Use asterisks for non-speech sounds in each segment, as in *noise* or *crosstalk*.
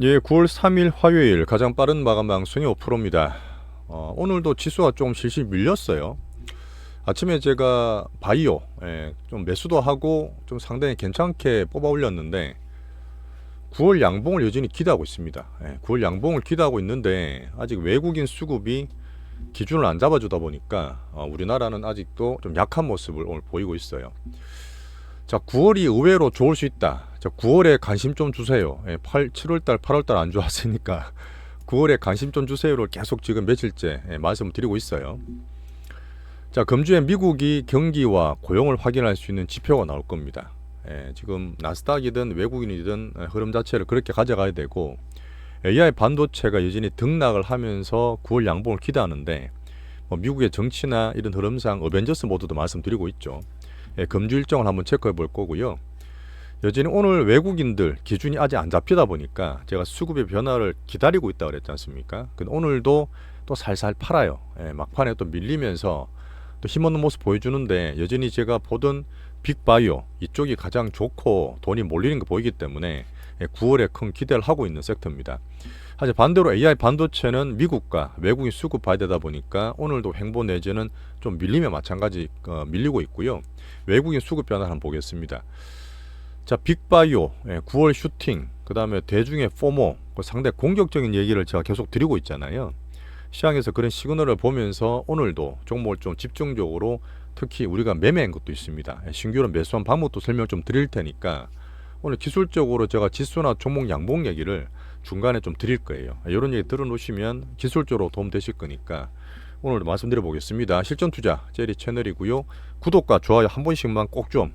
예, 9월 3일 화요일 가장 빠른 마감 방송이 5%입니다. 어, 오늘도 지수가 좀 실실 밀렸어요. 아침에 제가 바이오 예, 좀 매수도 하고 좀 상당히 괜찮게 뽑아 올렸는데 9월 양봉을 여전히 기대하고 있습니다. 예, 9월 양봉을 기대하고 있는데 아직 외국인 수급이 기준을 안 잡아주다 보니까 어, 우리나라는 아직도 좀 약한 모습을 오늘 보이고 있어요. 자, 9월이 의외로 좋을 수 있다. 자, 9월에 관심 좀 주세요. 예, 8, 7월달, 8월달 안 좋았으니까 9월에 *laughs* 관심 좀 주세요를 계속 지금 며칠째 예, 말씀을 드리고 있어요. 자, 금주에 미국이 경기와 고용을 확인할 수 있는 지표가 나올 겁니다. 예, 지금 나스닥이든 외국인이든 예, 흐름 자체를 그렇게 가져가야 되고 AI 반도체가 여전히 등락을 하면서 9월 양봉을 기대하는데 뭐 미국의 정치나 이런 흐름상 어벤져스 모드도 말씀드리고 있죠. 예, 금주 일정을 한번 체크해 볼 거고요. 여전히 오늘 외국인들 기준이 아직 안 잡히다 보니까 제가 수급의 변화를 기다리고 있다 그랬지 않습니까? 근데 오늘도 또 살살 팔아요. 예, 막판에 또 밀리면서 또 힘없는 모습 보여주는데 여전히 제가 보던 빅바이오 이쪽이 가장 좋고 돈이 몰리는 거 보이기 때문에 예, 9월에 큰 기대를 하고 있는 섹터입니다. 하지만 반대로 AI 반도체는 미국과 외국인 수급 봐야 되다 보니까 오늘도 횡보 내지는 좀 밀림에 마찬가지 어, 밀리고 있고요. 외국인 수급 변화 한번 보겠습니다. 자, 빅바이오, 예, 9월 슈팅, 그 다음에 대중의 포모, 그 상당히 공격적인 얘기를 제가 계속 드리고 있잖아요. 시장에서 그런 시그널을 보면서 오늘도 종목을 좀 집중적으로 특히 우리가 매매한 것도 있습니다. 예, 신규로 매수한 방법도 설명 좀 드릴 테니까 오늘 기술적으로 제가 지수나 종목 양봉 얘기를 중간에 좀 드릴 거예요. 이런 얘기 들어놓으시면 기술적으로 도움 되실 거니까 오늘 말씀드려 보겠습니다. 실전 투자 제리 채널이고요. 구독과 좋아요 한 번씩만 꼭 좀.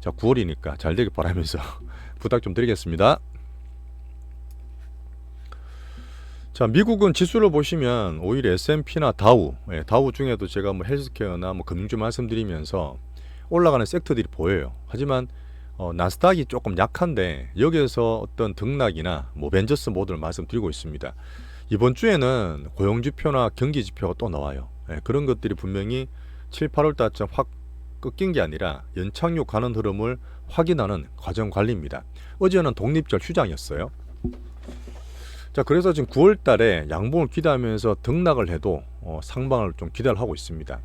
자 9월이니까 잘 되길 바라면서 *laughs* 부탁 좀 드리겠습니다. 자 미국은 지수를 보시면 오히려 S&P나 다우, 예, 다우 중에도 제가 뭐 헬스케어나 뭐 금융주 말씀드리면서 올라가는 섹터들이 보여요. 하지만 어, 나스닥이 조금 약한데 여기에서 어떤 등락이나 뭐 벤저스 모드를 말씀드리고 있습니다. 이번 주에는 고용 지표나 경기 지표가 또 나와요. 예, 그런 것들이 분명히 7, 8월 달쯤 확 꺾인 게 아니라 연착륙 가는 흐름을 확인하는 과정 관리입니다. 어제는 독립절 휴장이었어요. 자, 그래서 지금 9월 달에 양봉을 기대하면서 등락을 해도 어, 상방을 좀 기대를 하고 있습니다.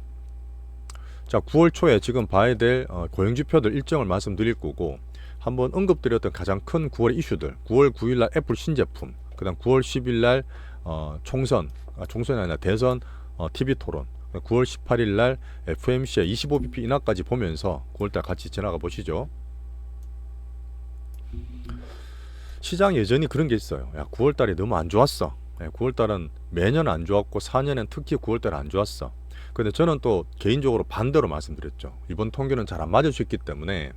자, 9월 초에 지금 봐야 될 어, 고용 지표들 일정을 말씀드릴 거고 한번 언급드렸던 가장 큰 9월 이슈들 9월 9일 날 애플 신제품 그 다음 9월 10일 날 어, 총선 아, 총선이 아니라 대선 어, TV 토론 9월 18일 날 FMC의 25bp 인하까지 보면서 9월 달 같이 지나가 보시죠. 시장 여전히 그런 게 있어요. 야, 9월 달이 너무 안 좋았어. 9월 달은 매년 안 좋았고 4년엔 특히 9월 달 안 좋았어. 근데 저는 또 개인적으로 반대로 말씀드렸죠. 이번 통계는 잘 안 맞을 수 있기 때문에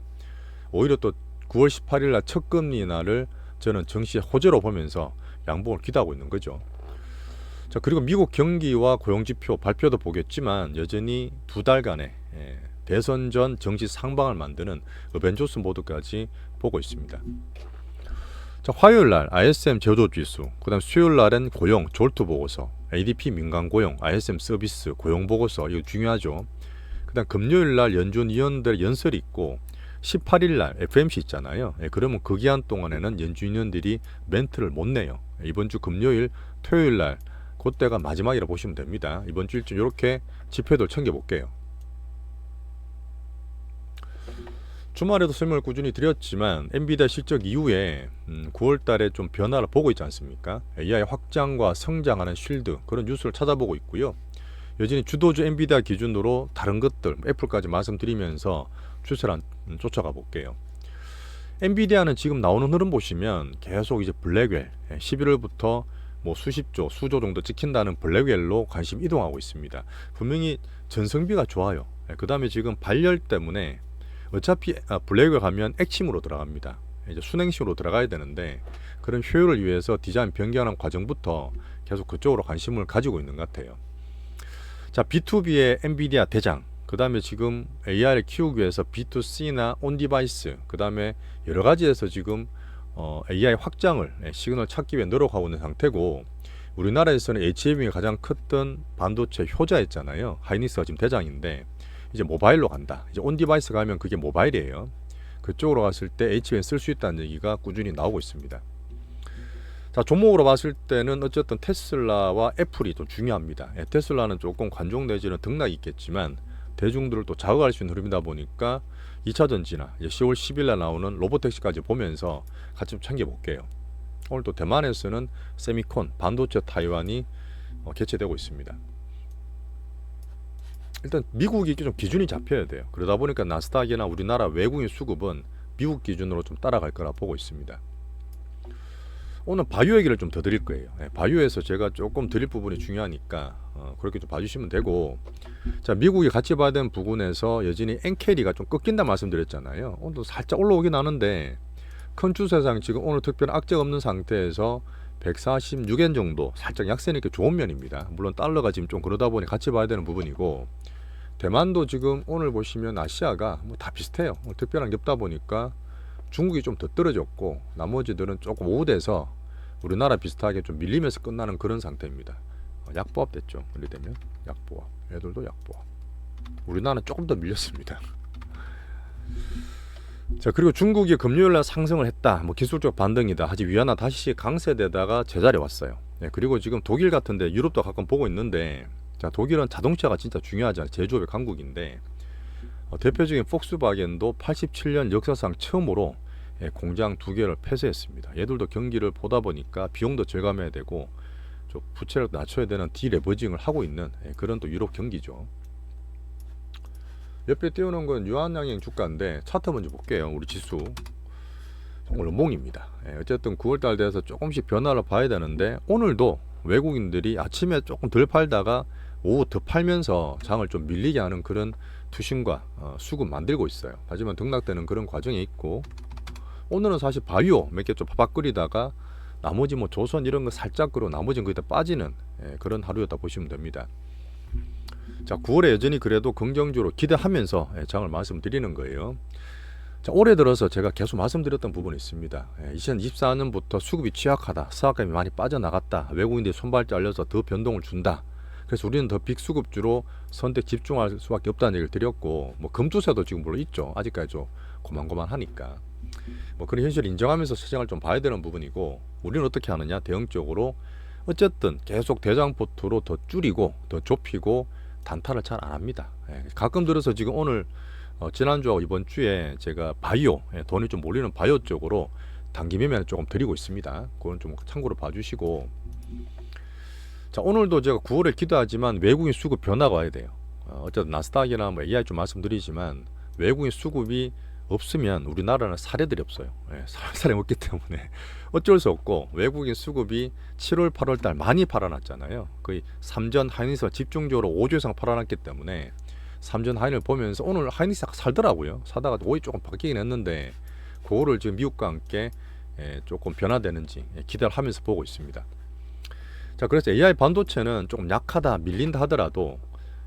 오히려 또 9월 18일 날 첫 금리 날을 저는 정시의 호재로 보면서 양봉을 기대하고 있는 거죠. 자 그리고 미국 경기와 고용 지표 발표도 보겠지만 여전히 두 달간의 예, 대선 전 정시 상방을 만드는 어벤져스 모드까지 보고 있습니다. 자 화요일 날 ISM 제조 지수, 그다음 수요일 날은 고용 졸투 보고서, ADP 민간 고용, ISM 서비스 고용 보고서 이거 중요하죠. 그다음 금요일 날 연준 위원들 연설이 있고 18일 날 FMC 있잖아요. 예, 그러면 그 기한 동안에는 연준 위원들이 멘트를 못 내요. 이번 주 금요일, 토요일 날 그때가 마지막이라 보시면 됩니다. 이번 주 일정 이렇게 지표들 챙겨 볼게요. 주말에도 설명을 꾸준히 드렸지만 엔비디아 실적 이후에 음, 9월 달에 좀 변화를 보고 있지 않습니까? AI 확장과 성장하는 쉴드 그런 뉴스를 찾아보고 있고요. 여전히 주도주 엔비디아 기준으로 다른 것들 애플까지 말씀드리면서 추세를 한- 음, 쫓아가 볼게요. 엔비디아는 지금 나오는 흐름 보시면 계속 이제 블랙웰 11월부터 뭐 수십조, 수조 정도 찍힌다는 블랙웰로 관심 이동하고 있습니다. 분명히 전성비가 좋아요. 그 다음에 지금 발열 때문에 어차피 아, 블랙웰 가면 액침으로 들어갑니다. 이제 순행식으로 들어가야 되는데 그런 효율을 위해서 디자인 변경하는 과정부터 계속 그쪽으로 관심을 가지고 있는 것 같아요. 자, B2B의 엔비디아 대장, 그 다음에 지금 AI를 키우기 위해서 B2C나 온디바이스, 그 다음에 여러 가지에서 지금 어, AI 확장을 예, 시그널 찾기 위해 노력하고 있는 상태고 우리나라에서는 HMI가 가장 컸던 반도체 효자였잖아요. 하이닉스가 지금 대장인데 이제 모바일로 간다. 이제 온 디바이스 가면 그게 모바일이에요. 그쪽으로 갔을 때 HM 쓸수 있다는 얘기가 꾸준히 나오고 있습니다. 자 종목으로 봤을 때는 어쨌든 테슬라와 애플이 좀 중요합니다. 예, 테슬라는 조금 관종 내지는 등락이 있겠지만 대중들을 또 자극할 수 있는 흐름이다 보니까 2차 전지나 이제 10월 10일 날 나오는 로보택시까지 보면서 같이 좀 챙겨 볼게요. 오늘 또 대만에서는 세미콘 반도체 타이완이 어, 개최되고 있습니다. 일단 미국이 좀 기준이 잡혀야 돼요. 그러다 보니까 나스닥이나 우리나라 외국인 수급은 미국 기준으로 좀 따라갈 거라 보고 있습니다. 오늘 바이오 얘기를 좀 더 드릴 거예요. 예, 바이오에서 제가 조금 드릴 부분이 중요하니까 어, 그렇게 좀 봐주시면 되고 자 미국이 같이 되는 부분에서 여전히 엔캐리가 좀 꺾인다 말씀드렸잖아요. 오늘도 살짝 올라오긴 하는데 큰 추세상 지금 오늘 특별한 악재가 없는 상태에서 146엔 정도 살짝 약세니까 좋은 면입니다. 물론 달러가 지금 좀 그러다 보니 같이 봐야 되는 부분이고 대만도 지금 오늘 보시면 아시아가 뭐 다 비슷해요. 뭐 특별한 게 없다 보니까 중국이 좀 더 떨어졌고 나머지들은 조금 오후돼서 우리나라 비슷하게 좀 밀리면서 끝나는 그런 상태입니다. 어, 약보합 됐죠. 이렇게 되면 약보합. 애들도 약보합. 우리나라는 조금 더 밀렸습니다. 자 그리고 중국이 금요일 날 상승을 했다. 뭐 기술적 반등이다. 하지 위안화 다시 강세되다가 제자리 왔어요. 네, 그리고 지금 독일 같은데 유럽도 가끔 보고 있는데 자 독일은 자동차가 진짜 중요하잖아요. 제조업의 강국인데 어, 대표적인 폭스바겐도 87년 역사상 처음으로 예, 공장 두 개를 폐쇄했습니다. 얘들도 경기를 보다 보니까 비용도 절감해야 되고 좀 부채를 낮춰야 되는 디레버징을 하고 있는 예, 그런 또 유럽 경기죠. 옆에 띄우는 건 유한양행 주가인데 차트 먼저 볼게요. 우리 지수 오늘 몽입니다. 예, 어쨌든 9월달 돼서 조금씩 변화를 봐야 되는데 오늘도 외국인들이 아침에 조금 덜 팔다가 오후 더 팔면서 장을 좀 밀리게 하는 그런 투신과 어, 수급 만들고 있어요. 하지만 등락되는 그런 과정이 있고 오늘은 사실 바이오 몇 개 좀 바박 거리다가 나머지 뭐 조선 이런 거 살짝 그러 나머지는 거의 다 빠지는 예, 그런 하루였다 보시면 됩니다. 자 9월에 여전히 그래도 긍정적으로 기대하면서 예, 장을 말씀드리는 거예요. 자 올해 들어서 제가 계속 말씀드렸던 부분이 있습니다. 예, 2024년부터 수급이 취약하다, 사업감이 많이 빠져나갔다, 외국인들이 손발 잘려서 더 변동을 준다. 그래서 우리는 더 빅수급주로 선택 집중할 수밖에 없다는 얘기를 드렸고 뭐 금투세도 지금 물론 있죠. 아직까지 좀 고만고만하니까 뭐 그런 현실을 인정하면서 시장을 좀 봐야 되는 부분이고 우리는 어떻게 하느냐 대응적으로 어쨌든 계속 대장포트로 더 줄이고 더 좁히고 단타를 잘 안 합니다. 예, 가끔 들어서 지금 오늘 어, 지난주하고 이번 주에 제가 바이오 예, 돈이 좀 몰리는 바이오 쪽으로 단기 매매를 조금 드리고 있습니다. 그건 좀 참고로 봐주시고 자 오늘도 제가 9월에 기도하지만 외국인 수급 변화가 와야 돼요. 어, 어쨌든 나스닥이나 뭐 AI 좀 말씀드리지만 외국인 수급이 없으면 우리나라는 사례들이 없어요. 예, 사례 없기 때문에 어쩔 수 없고 외국인 수급이 7월, 8월 달 많이 팔아놨잖아요. 거의 삼전 하이닉스가 집중적으로 5조 이상 팔아놨기 때문에 삼전 하이닉을 보면서 오늘 하이닉스가 살더라고요. 사다가 오이 조금 바뀌긴 했는데 그거를 지금 미국과 함께 예, 조금 변화되는지 예, 기대를 하면서 보고 있습니다. 자 그래서 AI 반도체는 조금 약하다 밀린다 하더라도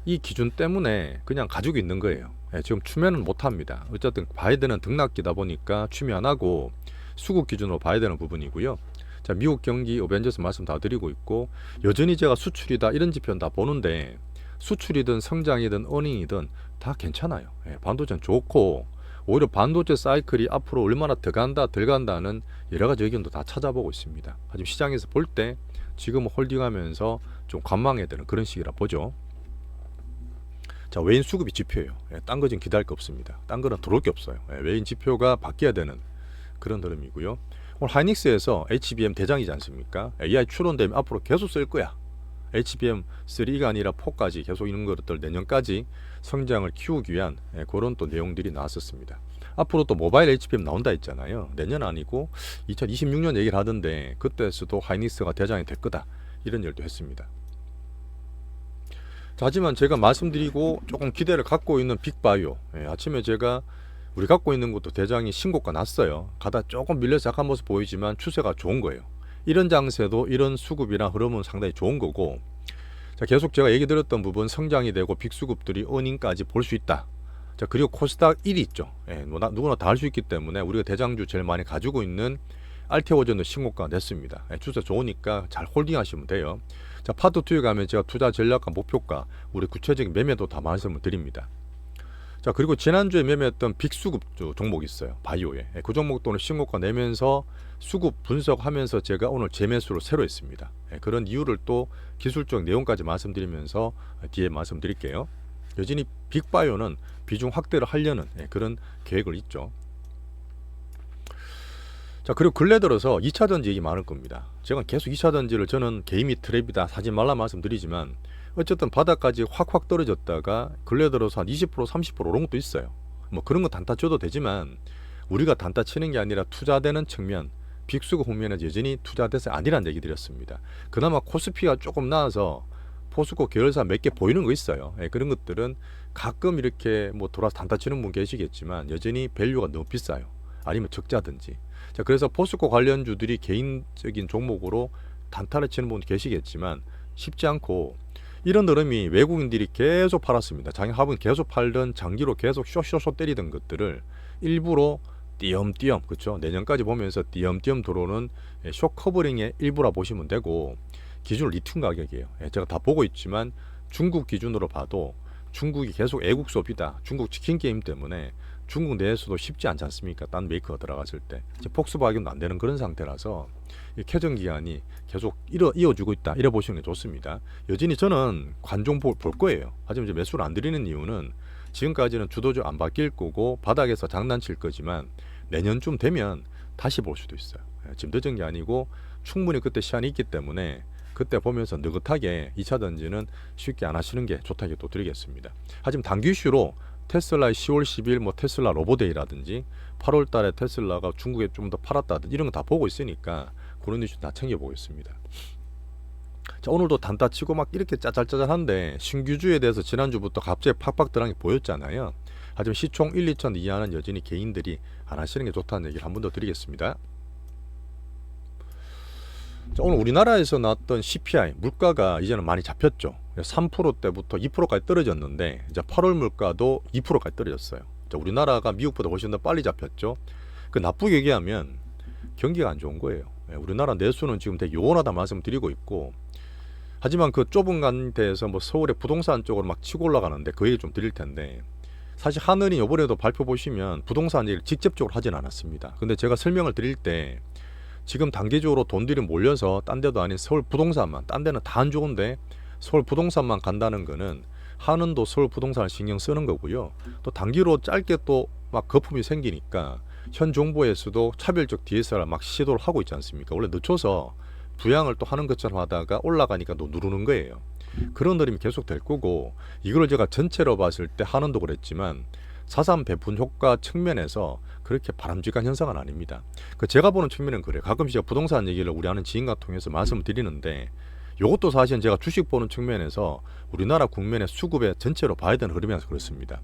이 기준 때문에 그냥 가지고 있는 거예요. 예, 지금 추면은 못합니다. 어쨌든 되는 등락기다 보니까 안 하고 수급 기준으로 봐야 되는 부분이고요. 자 미국 경기 어벤져스 말씀 다 드리고 있고 여전히 제가 수출이다 이런 지표는 다 보는데 수출이든 성장이든 어닝이든 다 괜찮아요. 예, 반도체는 좋고 오히려 반도체 사이클이 앞으로 얼마나 더 간다 덜 간다는 여러 가지 의견도 다 찾아보고 있습니다. 하지만 시장에서 볼 때 지금 홀딩하면서 좀 관망해야 되는 그런 시기라 보죠. 자 외인 수급이 지표예요. 예, 딴거 지금 기다릴 거 없습니다. 딴 거는 들어올 게 없어요. 예, 외인 지표가 바뀌어야 되는 그런 흐름이고요. 오늘 하이닉스에서 HBM 대장이지 않습니까? AI 추론되면 앞으로 계속 쓸 거야. HBM 3가 아니라 4까지 계속 이런 것들 내년까지 성장을 키우기 위한 예, 그런 또 내용들이 나왔었습니다. 앞으로 또 모바일 HBM 나온다 했잖아요. 내년 아니고 2026년 얘기를 하던데 그때서도 하이닉스가 대장이 될 거다 이런 얘기도 했습니다. 자, 하지만 제가 말씀드리고 조금 기대를 갖고 있는 빅바이오 예, 아침에 제가 우리 갖고 있는 것도 대장이 신고가 났어요. 가다 조금 밀려서 약한 모습 보이지만 추세가 좋은 거예요. 이런 장세도 이런 수급이나 흐름은 상당히 좋은 거고 자 계속 제가 얘기 드렸던 부분 성장이 되고 빅수급들이 어닝까지 볼 수 있다. 자 그리고 코스닥 1위 있죠. 예, 누구나 다 할 수 있기 때문에 우리가 대장주 제일 많이 가지고 있는 알테오전도 신고가 냈습니다. 예, 추세 좋으니까 잘 홀딩하시면 돼요. 자 파트 투에 가면 제가 투자 전략과 목표가 우리 구체적인 매매도 다 말씀을 드립니다. 자 그리고 지난주에 매매했던 빅수급 조- 종목이 있어요. 바이오에. 예, 그 종목도 오늘 신고가 내면서 수급 분석하면서 제가 오늘 재매수를 새로 했습니다. 예, 그런 이유를 또 기술적 내용까지 말씀드리면서 뒤에 말씀드릴게요. 여전히 빅바이오는 비중 확대를 하려는 예, 그런 계획을 있죠 자 그리고 근래 들어서 2차 전지 얘기 많을 겁니다 제가 계속 2차 전지를 저는 개인이 트랩이다 사지 말라 말씀드리지만 어쨌든 바닥까지 확확 떨어졌다가 근래 들어서 한 20% 30% 오른 것도 있어요. 뭐 그런 거 단타 쳐도 되지만 우리가 단타 치는 게 아니라 투자되는 측면 빅수가 국면에서 여전히 투자대세 아니란 얘기 드렸습니다. 그나마 코스피가 조금 나아서 포스코 계열사 몇 개 보이는 거 있어요. 예, 그런 것들은 가끔 이렇게 뭐 돌아서 단타 치는 분 계시겠지만 여전히 밸류가 너무 비싸요. 아니면 적자든지. 자, 그래서 포스코 관련주들이 개인적인 종목으로 단타를 치는 분 계시겠지만 쉽지 않고 이런 흐름이 외국인들이 계속 팔았습니다. 장기 하분 계속 팔던 장기로 계속 쇼쇼쇼 때리던 것들을 일부러 띄엄띄엄 그렇죠. 내년까지 보면서 띄엄띄엄 들어오는 예, 쇼 커버링의 일부라 보시면 되고 기준 리튬 가격이에요. 예, 제가 다 보고 있지만 중국 기준으로 봐도 중국이 계속 애국 수업이다. 중국 치킨 게임 때문에 중국 내에서도 쉽지 않지 않습니까? 딴 메이커가 들어갔을 때 폭스바겐도 안 되는 그런 상태라서 이 캐전 기간이 계속 이어, 이어주고 있다. 이래 보시는 게 좋습니다. 여전히 저는 관종 볼, 볼 거예요. 하지만 이제 매수를 안 드리는 이유는 지금까지는 주도적 안 바뀔 거고 바닥에서 장난칠 거지만 내년쯤 되면 다시 볼 수도 있어요. 예, 지금 늦은 게 아니고 충분히 그때 시간이 있기 때문에 그때 보면서 느긋하게 2차 던지는 쉽게 안 하시는 게 좋다고 또 드리겠습니다. 하지만 단기 이슈로 테슬라의 10월 10일 뭐 테슬라 로보데이라든지 8월 달에 테슬라가 중국에 좀 더 팔았다든지 이런 거 다 보고 있으니까 그런 이슈 다 챙겨보겠습니다. 자 오늘도 단타 치고 막 이렇게 짜잘짜잘한데 신규주에 대해서 지난주부터 갑자기 팍팍 들어간 게 보였잖아요. 하지만 시총 1, 2천 이하는 여전히 개인들이 안 하시는 게 좋다는 얘기를 한 번 더 드리겠습니다. 자, 오늘 우리나라에서 나왔던 CPI 물가가 이제는 많이 잡혔죠. 3%대부터 2%까지 떨어졌는데 이제 8월 물가도 2%까지 떨어졌어요. 자, 우리나라가 미국보다 훨씬 더 빨리 잡혔죠. 그 나쁘게 얘기하면 경기가 안 좋은 거예요. 예, 우리나라 내수는 지금 되게 요원하다 말씀드리고 있고 하지만 그 좁은 간대에서 뭐 서울의 부동산 쪽으로 막 치고 올라가는데 그 얘기 좀 드릴 텐데 사실 하늘이 이번에도 발표 보시면 부동산 얘기를 직접적으로 하진 않았습니다. 근데 제가 설명을 드릴 때 지금 단계적으로 돈들이 몰려서 딴 데도 아닌 서울 부동산만 딴 데는 다 안 좋은데 서울 부동산만 간다는 거는 하는도 서울 부동산을 신경 쓰는 거고요. 또 단기로 짧게 또 막 거품이 생기니까 현 정부에서도 차별적 DSR을 막 시도를 하고 있지 않습니까? 원래 늦춰서 부양을 또 하는 것처럼 하다가 올라가니까 또 누르는 거예요. 그런 흐름이 계속 될 거고 이걸 제가 전체로 봤을 때 하는도 그랬지만 자산 배분 효과 측면에서 그렇게 바람직한 현상은 아닙니다. 그 제가 보는 측면은 그래요. 가끔씩 부동산 얘기를 우리 아는 지인과 통해서 말씀을 드리는데 이것도 사실은 제가 주식 보는 측면에서 우리나라 국면의 수급의 전체로 봐야 되는 흐름이라서 그렇습니다.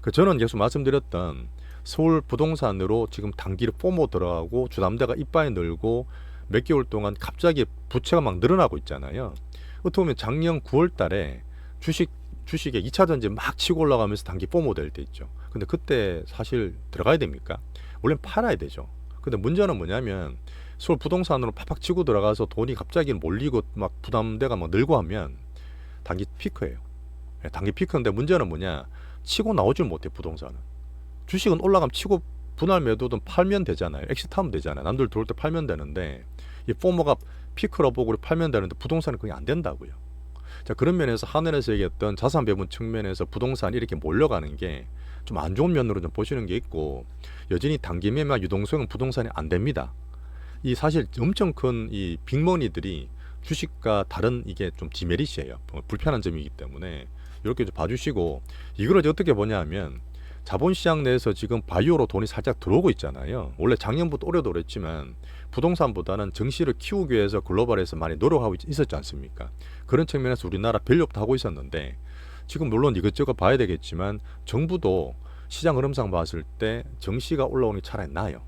그 저는 계속 말씀드렸던 서울 부동산으로 지금 단기로 뽀모 들어가고 주담대가 이빠이 늘고 몇 개월 동안 갑자기 부채가 막 늘어나고 있잖아요. 어떻게 보면 작년 9월 달에 주식 주식에 2차 전지 막 치고 올라가면서 단기 뽀모 될 때 있죠. 근데 그때 사실 들어가야 됩니까? 원래 팔아야 되죠. 근데 문제는 뭐냐면 서울 부동산으로 팍팍 치고 들어가서 돈이 갑자기 몰리고 막 부담대가 막 늘고 하면 단기 피크예요. 예, 단기 피크인데 문제는 뭐냐? 치고 나오질 못해 부동산은. 주식은 올라가면 치고 분할 매도든 팔면 되잖아요. 엑시트하면 되잖아요. 남들 들어올 때 팔면 되는데 이 포머가 피크로 보고 팔면 되는데 부동산은 그게 안 된다고요. 자 그런 면에서 하늘에서 얘기했던 자산 배분 측면에서 부동산이 이렇게 몰려가는 게 좀 안 좋은 면으로 좀 보시는 게 있고 여전히 단기 매매 유동성은 부동산이 안 됩니다. 이 사실 엄청 큰 이 빅머니들이 주식과 다른 이게 좀 디메리시예요. 불편한 점이기 때문에 이렇게 좀 봐주시고 이걸 이제 어떻게 보냐면 자본시장 내에서 지금 바이오로 돈이 살짝 들어오고 있잖아요. 원래 작년부터 올해도 그랬지만 부동산보다는 정시를 키우기 위해서 글로벌에서 많이 노력하고 있- 있었지 않습니까? 그런 측면에서 우리나라 별력도 하고 있었는데 지금 물론 이것저것 봐야 되겠지만 정부도 시장 흐름상 봤을 때 정시가 올라오는 게 차라리 나아요.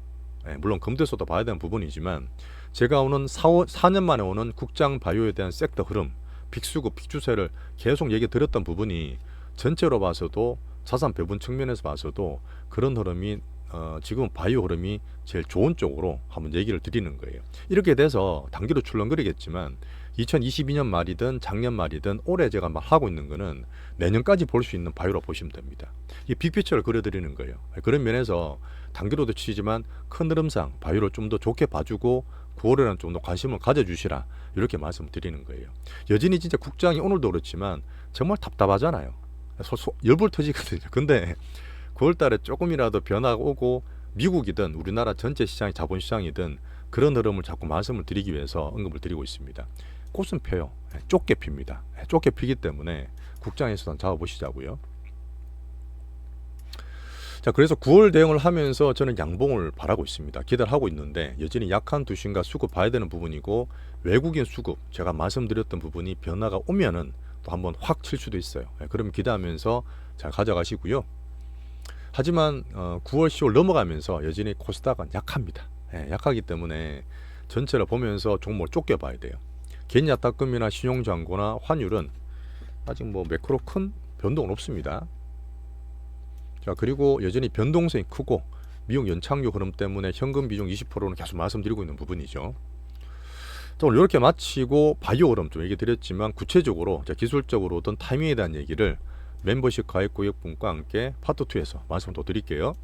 예, 물론 금대소도 봐야 되는 부분이지만 제가 오는 4, 4년 만에 오는 국장 바이오에 대한 섹터 흐름, 빅수급, 빅주세를 계속 얘기 드렸던 부분이 전체로 봐서도 자산 배분 측면에서 봐서도 그런 흐름이 어, 지금 바이오 흐름이 제일 좋은 쪽으로 한번 얘기를 드리는 거예요. 이렇게 돼서 단기로 출렁거리겠지만 2022년 말이든 작년 말이든 올해 제가 막 하고 있는 거는 내년까지 볼 수 있는 바이오라 보시면 됩니다. 이 빅피처를 그려드리는 거예요. 그런 면에서 단기로도 치지만 큰 흐름상 바이오를 좀더 좋게 봐주고 9월에는 좀 더 관심을 가져주시라 이렇게 말씀드리는 거예요. 여전히 진짜 국장이 오늘도 그렇지만 정말 답답하잖아요. 소, 소, 열불 터지거든요. 근데 9월 달에 조금이라도 변화가 오고 미국이든 우리나라 전체 시장이 자본시장이든 그런 흐름을 자꾸 말씀을 드리기 위해서 언급을 드리고 있습니다. 꽃은 펴요. 예, 좁게 핍니다. 예, 좁게 피기 때문에 국장에서도 한번 잡아보시자고요. 자, 그래서 9월 대응을 하면서 저는 양봉을 바라고 있습니다. 기대를 하고 있는데 여전히 약한 두신과 수급 봐야 되는 부분이고 외국인 수급 제가 말씀드렸던 부분이 변화가 오면은 또 한번 확 칠 수도 있어요. 예, 그럼 기대하면서 잘 가져가시고요. 하지만 어, 9월, 10월 넘어가면서 여전히 코스닥은 약합니다. 예, 약하기 때문에 전체를 보면서 종목을 쫓겨 봐야 돼요. 개인야탁금이나 신용장고나 환율은 아직 뭐 매크로 큰 변동은 없습니다. 자 그리고 여전히 변동성이 크고 미국 연착륙 흐름 때문에 현금 비중 20%는 계속 말씀드리고 있는 부분이죠. 자, 오늘 이렇게 마치고 바이오 흐름 좀 얘기 드렸지만 구체적으로 자, 기술적으로 어떤 타이밍에 대한 얘기를 멤버십 가입 고객분과 함께 파트 2에서 말씀 또 드릴게요.